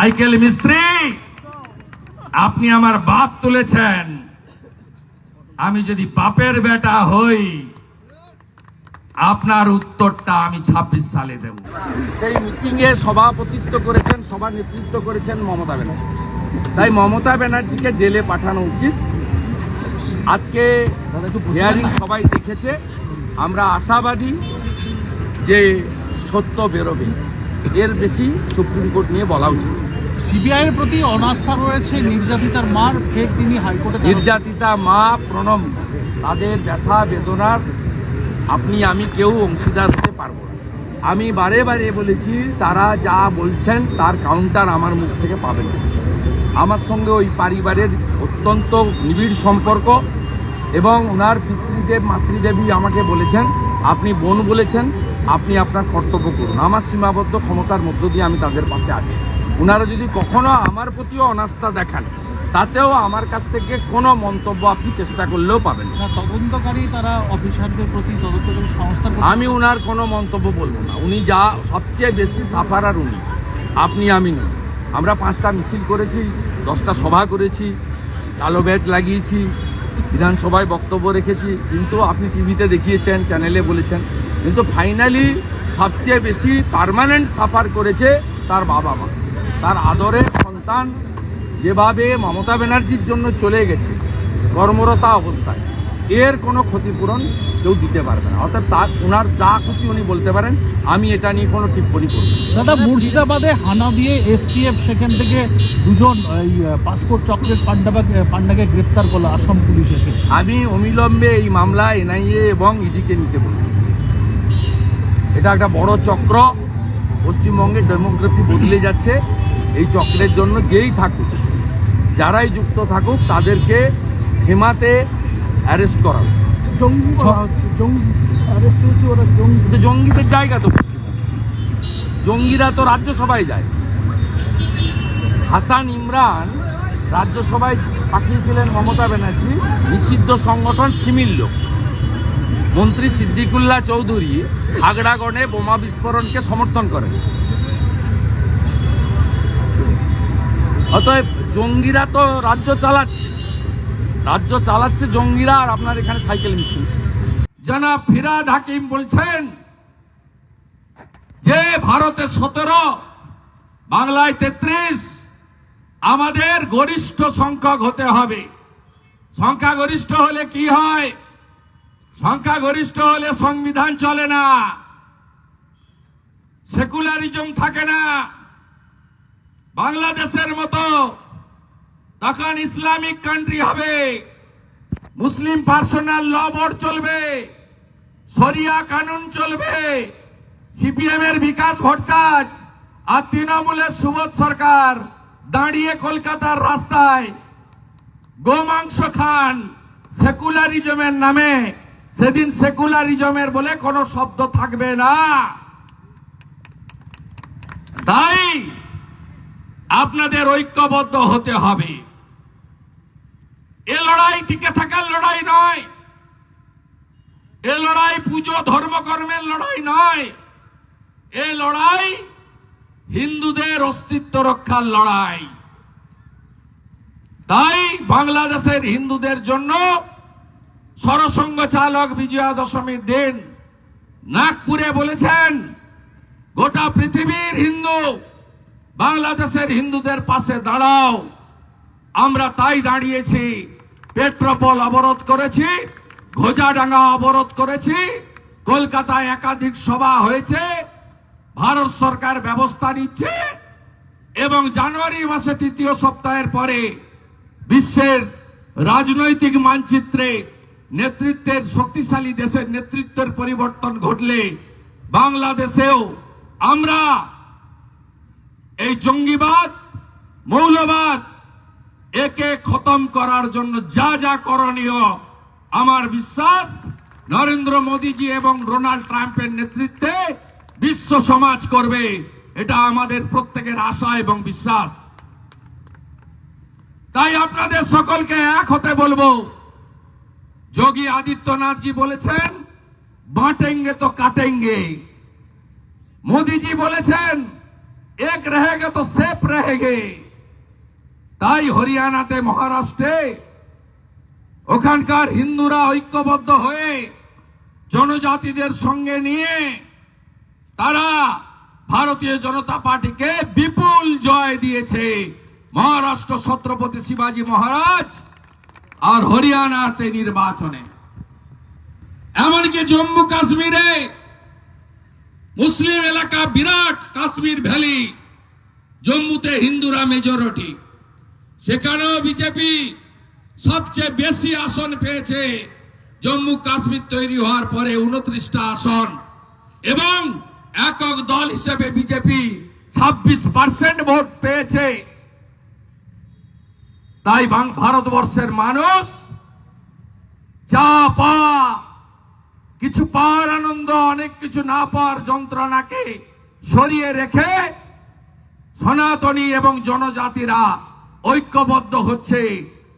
Cycle মিস্ত্রি, আপনি আমার বাপ তুলেছেন। আমি যদি বাপের বেটা হই, আপনার উত্তরটা আমি ২৬ সালে দেব। সেই মিটিংয়ে সভাপতিত্ব করেছেন সভা নেতৃত্ব করেছেন মমতা ব্যানার্জি। তাই মমতা ব্যানার্জিকে জেলে পাঠানো উচিত। আজকে হিয়ারিং সবাই দেখেছে। আমরা আশাবাদী যে সত্য বেরোবে। এর বেশি সুপ্রিম কোর্ট নিয়ে বলা উচিত। সিবিআই এর প্রতি অনাস্থা রয়েছে নির্যাতিতার মার, ফের তিনি হাইকোর্টে নির্যাতিতা, মা, প্রণম, তাদের ব্যথা, বেদনার, আপনি, আমি কেউ অংশীদার হতে পারব না। আমি বারে বারে বলেছি, তারা যা বলছেন, তার কাউন্টার আমার মুখ থেকে পাবেন। আমার সঙ্গে ওই পরিবারের অত্যন্ত নিবিড় সম্পর্ক এবং ওনার পিতৃদেব মাতৃদেবী আমাকে বলেছেন, আপনি বোন বলেছেন, আপনি আপনার কর্তব্য করুন। আমার সীমাবদ্ধ ক্ষমতার মধ্য দিয়ে আমি তাদের পাশে আছি। ওনারা যদি কখনো আমার প্রতিও অনাস্থা দেখান তাতেও আমার কাছ থেকে কোনো মন্তব্য আপনি চেষ্টা করলেও পাবেন তদন্তকারী তারা অফিসারদের প্রতি তদন্তকারী প্রতি আমি ওনার কোনো মন্তব্য বলব না। উনি যা সবচেয়ে বেশি সাফারার উনি। আপনি আমি নই। আমরা পাঁচটা মিছিল করেছি দশটা সভা করেছি কালো ব্যাচ লাগিয়েছি বিধানসভায় বক্তব্য রেখেছি কিন্তু আপনি টিভিতে দেখিয়েছেন চ্যানেলে বলেছেন। কিন্তু ফাইনালি সবচেয়ে বেশি পার্মানেন্ট সাফার করেছে তার বাবা মা তার আদরের সন্তান যেভাবে মমতা ব্যানার্জির জন্য চলে গেছে কর্মরতা অবস্থায় এর কোনো ক্ষতিপূরণ কেউ দিতে পারবে না। অর্থাৎ তার ওনার যা খুশি উনি বলতে পারেন আমি এটা নিয়ে কোনো টিপ্পণী করব দাদা মুর্শিদাবাদে হানা দিয়ে এসটিএফ সেখান থেকে দুজন এই পাসপোর্ট চকলেট পান্ডাবা পান্ডাকে গ্রেপ্তার করল আসাম পুলিশ এসে। আমি অবিলম্বে এই মামলা এনআইএ এবং ইডিকে নিতে বলব। এটা একটা বড় চক্র পশ্চিমবঙ্গের ডেমোগ্রাফি বদলে যাচ্ছে। এই চক্রের জন্য যেই থাকুক যারাই যুক্ত থাকুক তাদেরকে হেমাতে অ্যারেস্ট করা জঙ্গি জঙ্গিদের জায়গা তো। জঙ্গিরা তো রাজ্যসভায় যায়। হাসান ইমরান রাজ্যসভায় পাঠিয়েছিলেন মমতা ব্যানার্জি নিষিদ্ধ সংগঠন সিমিল লোক। মন্ত্রী সিদ্দিকুল্লাহ চৌধুরী খাগড়াগড়ে বোমা বিস্ফোরণকে সমর্থন করেন। অতএব জঙ্গিরা তো রাজ্য চালাচ্ছে। রাজ্য চালাচ্ছে জঙ্গিরা আর আপনার এখানে সাইকেল মিস্ত্রি জনাব ফিরাদ হাকিম বলছেন যে ভারতে সতেরো, বাংলায় তেত্রিশ, আমাদের গরিষ্ঠ সংখ্যক হতে হবে। সংখ্যাগরিষ্ঠ হলে কি হয়? সংখ্যাগরিষ্ঠ হলে সংবিধান চলে না। সেকুলারিজম থাকে না। বাংলাদেশের মতো তখন ইসলামিক কান্ট্রি হবে। মুসলিম পার্সোনাল ল বোর্ড চলবে, শরিয়া কানুন চলবে সিপিএম এর বিকাশ ভট্টাচ আর তৃণমূলের সুবোধ সরকার দাঁড়িয়ে কলকাতার রাস্তায় গোমাংস খান সেকুলারিজমের নামে। সেদিন সেকুলারিজমের বলে কোনো শব্দ থাকবে না। তাই আপনাদের ঐক্যবদ্ধ হতে হবে। এ লড়াই টিকে থাকার লড়াই নয়। এ লড়াই পুজো ধর্মকর্মের লড়াই নয়। এ লড়াই হিন্দুদের অস্তিত্ব রক্ষার লড়াই। তাই বাংলাদেশের হিন্দুদের জন্য সরসংঘ চালক বিজয়া দশমীর দিন নাগপুরে বলেছেন, গোটা পৃথিবীর হিন্দু বাংলাদেশের হিন্দুদের পাশে দাঁড়াও। আমরা তাই দাঁড়িয়েছি, পেট্রোপল অবরোধ করেছি, ঘোজাডাঙ্গা অবরোধ করেছি, কলকাতায় একাধিক সভা হয়েছে, ভারত সরকার ব্যবস্থা নিচ্ছে এবং জানুয়ারি মাসে তৃতীয় সপ্তাহের পরে বিশ্বের রাজনৈতিক মানচিত্রে নেতৃত্বের শক্তিশালী দেশের নেতৃত্বের পরিবর্তন ঘটলে বাংলাদেশেও আমরা এই জঙ্গিবাদ, মৌলবাদ, একে খতম করার জন্য যা যা করণীয়, আমার বিশ্বাস, নরেন্দ্র মোদীজি এবং ডোনাল্ড ট্রাম্পের নেতৃত্বে বিশ্ব সমাজ করবে। এটা আমাদের প্রত্যেকের আশা এবং বিশ্বাস। তাই আপনাদের সকলকে এক হতে বলব। যোগী আদিত্যনাথজি বলেছেন, বাঁটেঙ্গে তো কাটেঙ্গে। মোদীজি বলেছেন এক रहेगा तो सेफ रहेंगे থেকে তাই হরিয়ানাতে মহারাষ্ট্রে ওখানকার হিন্দুরা ঐক্যবদ্ধ হয়ে জনজাতিদের সঙ্গে নিয়ে তারা ভারতীয় জনতা পার্টিকে বিপুল জয় দিয়েছে মহারাষ্ট্র ছত্রপতি শিবাজী মহারাজ আর হরিয়ানাতে নির্বাচনে এমনকি জম্মু কাশ্মীরে মুসলিম এলাকা বিরাট কাশ্মীর ভ্যালি, জম্মুতে হিন্দুরা মেজরিটি সেখানেও বিজেপি সবচেয়ে বেশি আসন পেয়েছে। জম্মু কাশ্মীর তৈরি হওয়ার পরে উনত্রিশটা আসন। এবং একক দল হিসেবে বিজেপি ছাব্বিশ পার্সেন্ট ভোট পেয়েছে। তাই ভারতবর্ষের মানুষ চা পাওয়া কিছু পাওয়ার আনন্দ, অনেক কিছু না পাওয়ার যন্ত্রণাকে সরিয়ে রেখে সনাতনী এবং জনজাতিরা ঐক্যবদ্ধ হচ্ছে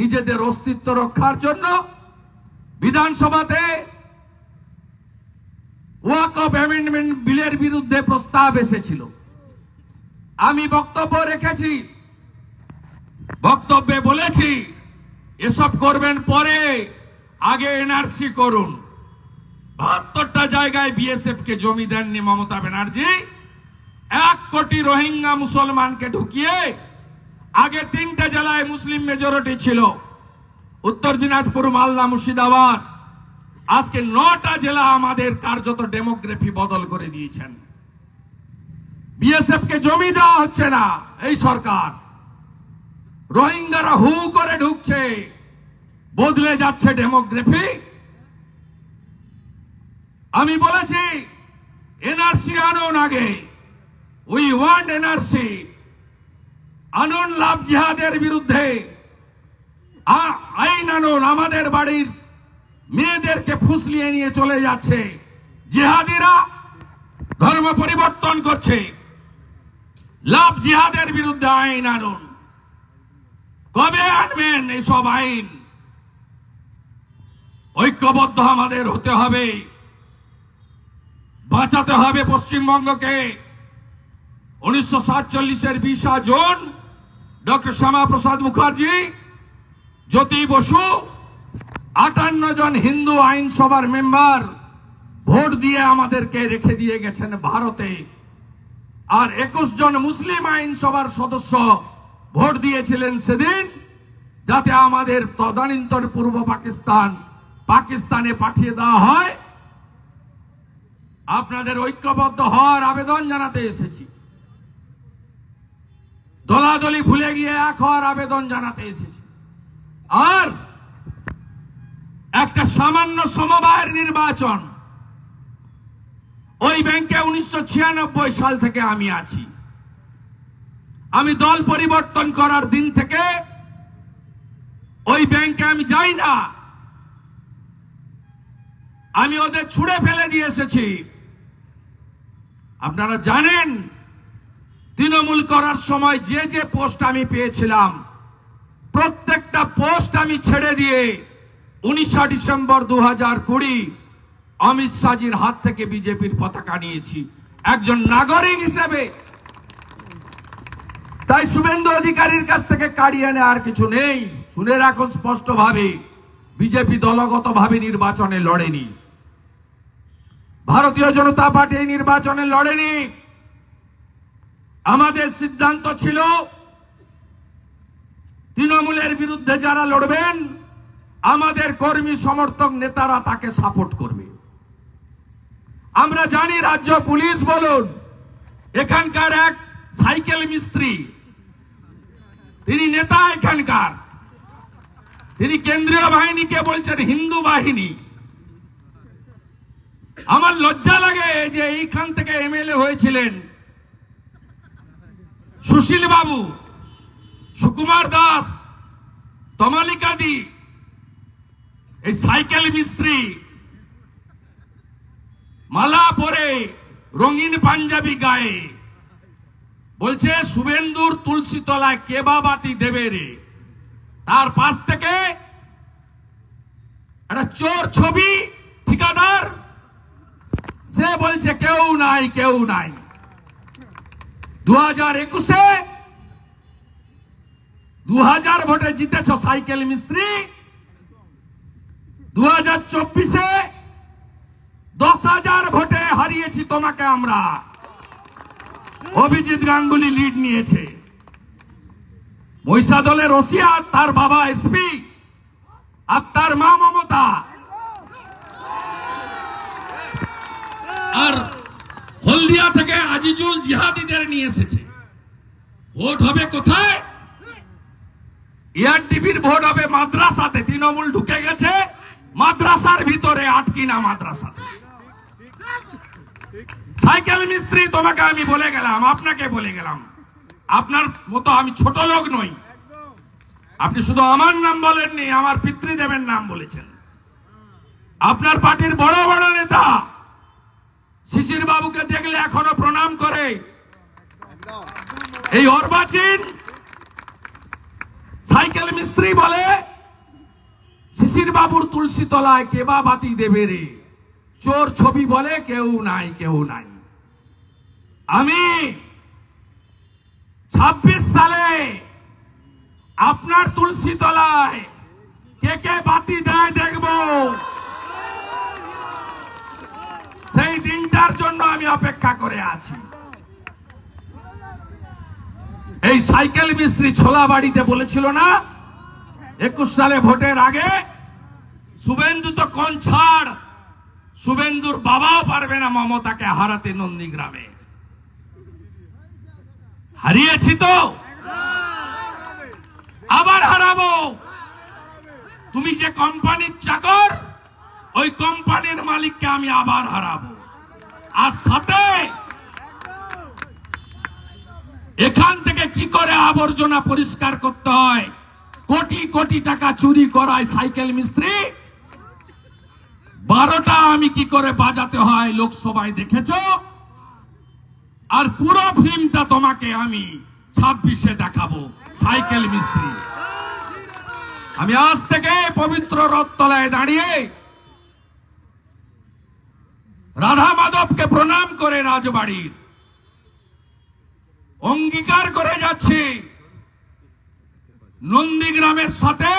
নিজেদের অস্তিত্ব রক্ষার জন্য। বিধানসভাতে ওয়াক অফ অ্যামেন্ডমেন্ট বিলের বিরুদ্ধে প্রস্তাব এসেছিল। আমি বক্তব্য রেখেছি, বক্তব্যে বলেছি, এসব করবেন পরে আগে এনআরসি করুন। বাহাত্তরটা জায়গায় বিএসএফ কে জমি দেননি মমতা ব্যানার্জি। এক কোটি রোহিঙ্গা মুসলমানকে ঢুকিয়ে আগে তিনটা জেলায় মুসলিম মেজরিটি ছিল। উত্তর দিনাজপুর, মালদা, মুর্শিদাবাদ। আজকে নটা জেলা আমাদের কার্যত ডেমোগ্রাফি বদল করে দিয়েছেন। বিএসএফ কে জমি দেওয়া হচ্ছে না এই সরকার। রোহিঙ্গারা হু করে ঢুকছে। বদলে যাচ্ছে ডেমোগ্রাফি। আমি বলেছি, এনআরসি আনুন আগে। We want NRC. আনুন লাভ জিহাদের বিরুদ্ধে। আইন আনুন, আমাদের বাড়ির মেয়েদেরকে ফুসলিয়ে নিয়ে চলে যাচ্ছে। জিহাদিরা ধর্ম পরিবর্তন করছে। লাভ জিহাদের বিরুদ্ধে আইন আনুন। কবে আনবেন এইসব আইন? ঐক্যবদ্ধ আমাদের হতে হবে। বাঁচাতে হবে পশ্চিমবঙ্গকে। উনিশশো সাতচল্লিশের বিশা জুন, ডক্টর শ্যামা প্রসাদ মুখার্জি, জ্যোতি বসু, আটান্ন জন হিন্দু আইনসভার মেম্বার ভোট দিয়ে আমাদেরকে রেখে দিয়ে গেছেন ভারতে। আর একুশ জন মুসলিম আইনসভার সদস্য ভোট দিয়েছিলেন সেদিন, যাতে আমাদের তদানীন্তন পূর্ব পাকিস্তান পাকিস্তানে পাঠিয়ে দেওয়া হয়। আপনাদের ঐক্যবদ্ধ হওয়ার আবেদন জানাতে এসেছি। দলাদলি ভুলে গিয়ে এক হওয়ার আবেদন জানাতে এসেছি। আর একটা সামান্য সমবায়ের নির্বাচন, ওই ব্যাংকে উনিশশো ছিয়ানব্বই সাল থেকে আমি আছি। আমি দল পরিবর্তন করার দিন থেকে ওই ব্যাংকে আমি যাই না। আমি ওদের ছুড়ে ফেলে দিয়ে এসেছি। আপনারা জানেন, তৃণমূল করার সময় যে যে পোস্ট আমি পেয়েছিলাম, প্রত্যেকটা পোস্ট আমি ছেড়ে দিয়ে উনিশা ডিসেম্বর দু হাজার কুড়ি অমিত শাহজির হাত থেকে বিজেপির পতাকা নিয়েছি। একজন নাগরিক হিসেবে। তাই শুভেন্দু অধিকারীর কাছ থেকে কাড়িয়ে নেওয়ার কিছু নেই। শুনে রাখুন স্পষ্টভাবে, বিজেপি দলগতভাবে নির্বাচনে লড়েনি। ভারতীয় জনতা পার্টি এই নির্বাচনে লড়েনি। আমাদের সিদ্ধান্ত ছিল, তৃণমূলের বিরুদ্ধে যারা লড়বেন, আমাদের কর্মী সমর্থক নেতারা তাকে সাপোর্ট করবে। আমরা জানি রাজ্য পুলিশ বলুন, এখানকার এক সাইকেল মিস্ত্রি, তিনি নেতা এখানকার। তিনি কেন্দ্রীয় বাহিনীকে বলছেন হিন্দু বাহিনী। আমার লজ্জা লাগে যে এইখান থেকে এমএলএ হয়েছিলেন। সুশীল বাবু, সুকুমার দাস তমালিকাদি এই সাইকেল মিস্ত্রি, মালা পরে রঙিন পাঞ্জাবি গায়ে। বলছে, শুভেন্দুর তুলসী তলায় কেবা বাতি দেবে রে? তার পাশ থেকে একটা চোর ছবি বলছে, কেউ নাই কেউ নাই। দু হাজার একুশে দু হাজার ভোটে জিতেছ সাইকেল মিস্ত্রি। দু হাজার চব্বিশে দশ হাজার ভোটে হারিয়েছি তোমাকে আমরা। অভিজিৎ গাঙ্গুলি লিড নিয়েছে। মহিষাদলের রশিয়া তার বাবা এসপি আর তার মা মমতা। আর হলদিয়া থেকে আজিজুল জিহাদিদের নিয়ে এসেছে। ভোট হবে কোথায়? এআরটিভির ভোট হবে মাদ্রাসাতে। তৃণমূল ঢুকে গেছে। মাদ্রাসার ভিতরে আটকি না মাদ্রাসা সাইকেল মিস্ত্রি, তোমাকে আমি বলে গেলাম, আপনাকে বলে গেলাম। আপনার মতো আমি ছোট লোক নই। আপনি শুধু আমার নাম বলেননি, আমার পিতৃদেবের নাম বলেছেন। আপনার পার্টির বড় বড় নেতা শিশির বাবুকে দেখলে এখনও প্রণাম করে। এই অর্বাচীন সাইকেল মিস্ত্রি বলে, শিশির বাবুর তুলসী তলায় কেবা বাতি দেবে রে। চোর ছবি বলে কেউ নাই কেউ নাই। আমি ছাব্বিশ সালে আপনার তুলসী তলায় কে কে বাতি দেয় দেখব। সেই দিনটার জন্য আমি অপেক্ষা করে আছি। এই সাইকেল মিস্ত্রি ছোলা বাড়িতে বলেছিল না, একুশ সালে ভোটের আগে শুভেন্দু তো কোন ছাড়, শুভেন্দুর বাবাও পারবে না মমতাকে হারাতে নন্দীগ্রামে। হারিয়েছি তো, আবার হারাবো। তুমি যে কোম্পানির চাকর ওই কোম্পানির মালিককে আমি আবার হারাবো। আর সাথে এখান থেকে কি করে আবর্জনা পরিষ্কার করতে হয়? কোটি কোটি টাকা চুরি করায় সাইকেল মিস্ত্রি। বারোটা আমি কি করে বাজাতে হয় লোকসভায় দেখেছ? আর পুরো ফিল্মটা তোমাকে আমি ছাব্বিশে দেখাবো, সাইকেল মিস্ত্রি। আমি আজ থেকে পবিত্র রথতলায় দাঁড়িয়ে রাধা মাধবকে প্রণাম করে রাজবাড়ির। অঙ্গীকার করে যাচ্ছি। নন্দীগ্রামের সাথে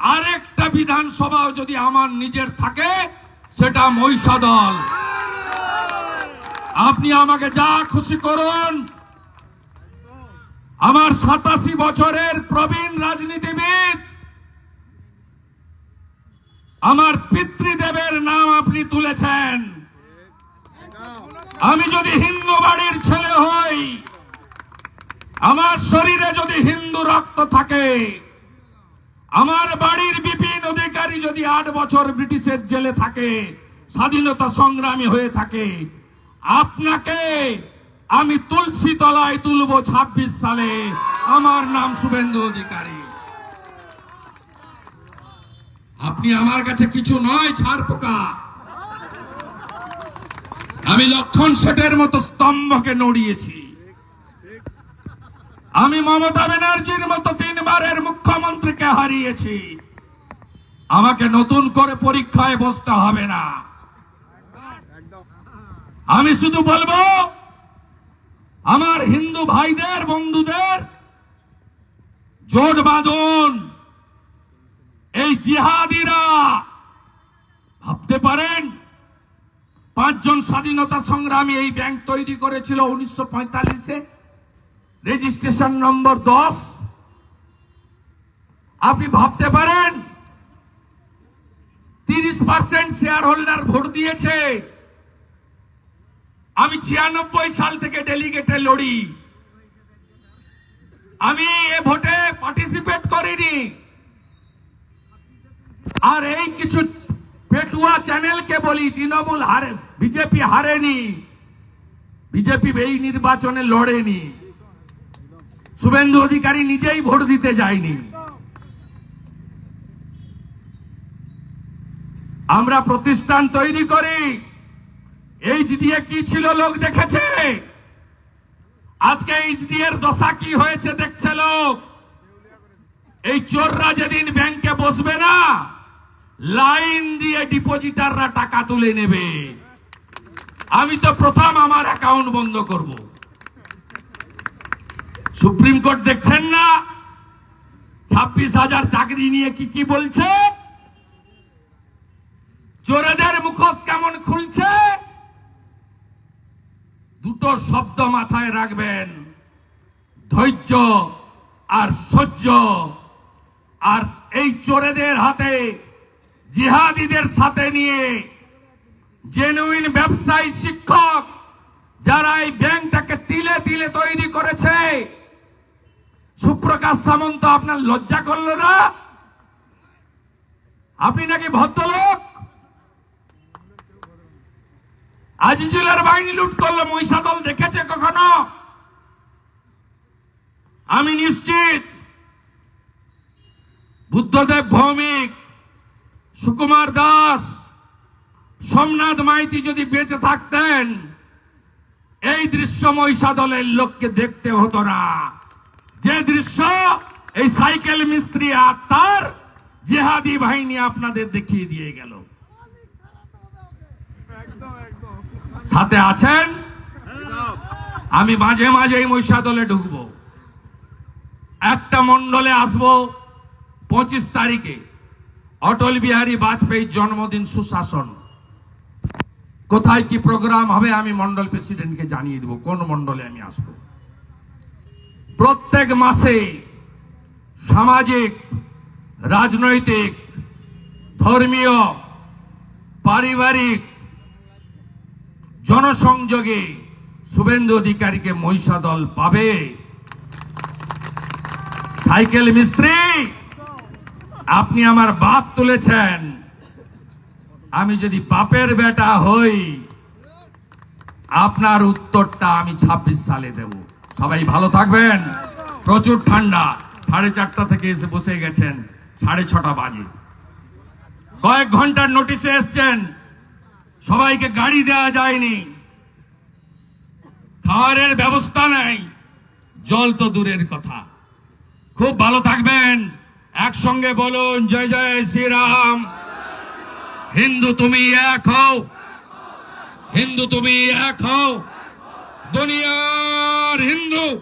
আরেকটা বিধানসভাও যদি আমার নিজের থাকে, সেটা মহিষাদল। আপনি আমাকে যা খুশি করুন, আমার সাতাশি বছরের প্রবীণ রাজনীতিবিদ আমার পিতৃদেবের নাম আপনি তুলেছেন। আমি যদি হিন্দু বাড়ির ছেলে হই, আমার শরীরে যদি হিন্দু রক্ত থাকে, আমার বাড়ির বিপিন অধিকারী যদি আট বছর ব্রিটিশের জেলে থাকে, স্বাধীনতা সংগ্রামী হয়ে থাকে, আপনাকে আমি তুলসী তলায় তুলব ছাব্বিশ সালে। আমার নাম শুভেন্দু অধিকারী। আপনি আমার কাছে কিছু নয়, ছাড় পোকা। আমি লক্ষণ সেটের মতো স্তম্ভকে নড়িয়েছি। আমি মমতা ব্যানার্জির মতো তিনবারের মুখ্যমন্ত্রীকে হারিয়েছি। আমাকে নতুন করে পরীক্ষায় বসতে হবে না। আমি শুধু বলব, আমার হিন্দু ভাইদের, বন্ধুদের, জোট বাঁধুন। জিহাদিরা। ভাবতে পারেন, পাঁচজন স্বাধীনতা সংগ্রামী এই ব্যাংক তৈরি করেছিল উনিশশো পঁয়তাল্লিশে। রেজিস্ট্রেশন নম্বর দশ। আপনি ভাবতে পারেন, তিরিশ পার্সেন্ট শেয়ার হোল্ডার ভোট দিয়েছে। আমি ছিয়ানব্বই সাল থেকে ডেলিগেটে লড়ি। আমি এ ভোটে পার্টিসিপেট করিনি। আর এই কিছু পেটুয়া চ্যানেলকে বলি, তৃণমূল হারে, বিজেপি হারেনি, বিজেপি এই নির্বাচনে লড়েনি। শুভেন্দু অধিকারী নিজেই ভোট দিতে যায়নি। আমরা প্রতিষ্ঠান তৈরি করি। এইচডিএ কি ছিল লোক দেখেছে? আজকে এইচডি এর দশা কি হয়েছে দেখছে লোক? এই চোররা যেদিন ব্যাংকে বসবে না লাইন দিয়ে ডিপোজিটাররা টাকা তুলে নেবে। আমি তো প্রথম আমার অ্যাকাউন্ট বন্ধ করব। সুপ্রিম কোর্ট দেখছেন না? ছাব্বিশ হাজার চাকরি নিয়ে কি কি বলছে? চোরেদের মুখোশ কেমন খুলছে? দুটো শব্দ মাথায় রাখবেন। ধৈর্য আর সহ্য। আর এই চোরেদের হাতে জিহাদিদের সাথে নিয়ে জেনুইন ব্যবসায়ী শিক্ষক যারা এই ব্যাংকটাকে তিলে তিলে তৈরি করেছে। সুপ্রকাশ সামন্ত, আপনার লজ্জা করল না? আপনি নাকি ভদ্রলোক? আজিজুলের বাহিনী লুট করল, মহিষাদল দেখেছে কখনো? আমি নিশ্চিত, বুদ্ধদেব ভৌমিক সুকুমার দাস, সোমনাথ মাইতি যদি বেঁচে থাকতেন, এই দৃশ্য মহিষাদলের লোককে দেখতে হতো না। যে দৃশ্য, এই সাইকেল মিস্ত্রি আর তার জেহাদি বাহিনী আপনাদের দেখিয়ে দিয়ে গেল। সাথে আছেন? আমি মাঝে মাঝে এই মহিষাদলে ঢুকবো। একটা মন্ডলে আসব পঁচিশ তারিখে। অটল বিহারী বাজপেয়ীর জন্মদিন সুশাসন। কোথায় কি প্রোগ্রাম হবে আমি মন্ডল প্রেসিডেন্টকে জানিয়ে দেব, কোন মন্ডলে আমি আসব। প্রত্যেক মাসে সামাজিক, রাজনৈতিক, ধর্মীয়, পারিবারিক, জনসংযোগে শুভেন্দু অধিকারীকে মহিষাদল পাবে। সাইকেল মিস্ত্রি! আপনি আমার বাপ তুলেছেন। আমি যদি বাপের বেটা হই, আপনার উত্তরটা আমি ২৬ সালে দেব। সবাই ভালো থাকবেন। প্রচুর ঠান্ডা। সাড়ে চারটা থেকে এসে বসে গেছেন। সাড়ে ছটা বাজে। কয়েক ঘণ্টার নোটিশে এসছেন। সবাইকে গাড়ি দেওয়া যায়নি। খাওয়ারের ব্যবস্থা নেই। জল তো দূরের কথা। খুব ভালো থাকবেন। একসঙ্গে বলুন, জয় জয় শ্রীরাম। হিন্দু তুমি এক হও। হিন্দু তুমি এক হও। দুনিয়ার হিন্দু।